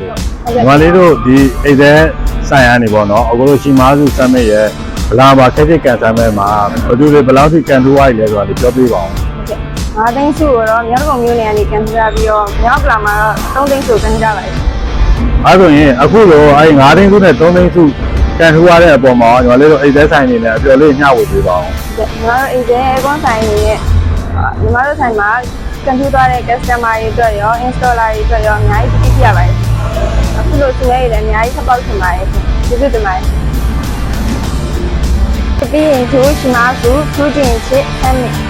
ညီမလေးတို့ဒီအိတ်သက်ဆိုင်ရနေပေါ့နော်အခုလိုရှိမားစုစမ်းမဲ့ရဲ့ဘလာပါခက်ခက်ကန်စမ်းမဲ့မှာဘယ်သူတွေဘယ်လောက်ထိကန်ထိုးရလဲဆိုတာလေးပြောပြပါအောင်ငါးသိန်းစုကိုတော့မြောက်ကုံမျိုးနယ်ကနေကန်ထရာပြီးတော့မြောက်ကလာမှာတော့3သိန်းစုကန်ကြပါတယ်အဲဆိုရင်အခုလိုအဲ9သိန်းစုနဲ့3သိန်းစုကန်ထိုးရတဲ့အပေါ်မှာညီမလေးတို့အိတ်သက်ဆိုင်နေနဲ့အပြော်လေးညှဝေပေးပါအောင်ညီမတို့အိမ်ကျကွန်ဆိုင်နေနဲ့ညီမတို့ဆိုင်မှာကန်ထူသွားတဲ့ customer တွေအတွက်ရော installer တွေအတွက်ရောအများကြီးပြည့်ပြရပါတယ်အခုလို သူရဲ့လည်းအများကြီးထပ်ပေါက်ချင်ပါတယ်ကျေးဇူးတင်ပါတယ်ပြီးရင်သူရှိမှသူသူတင်ချစ်ဆမ်းမြ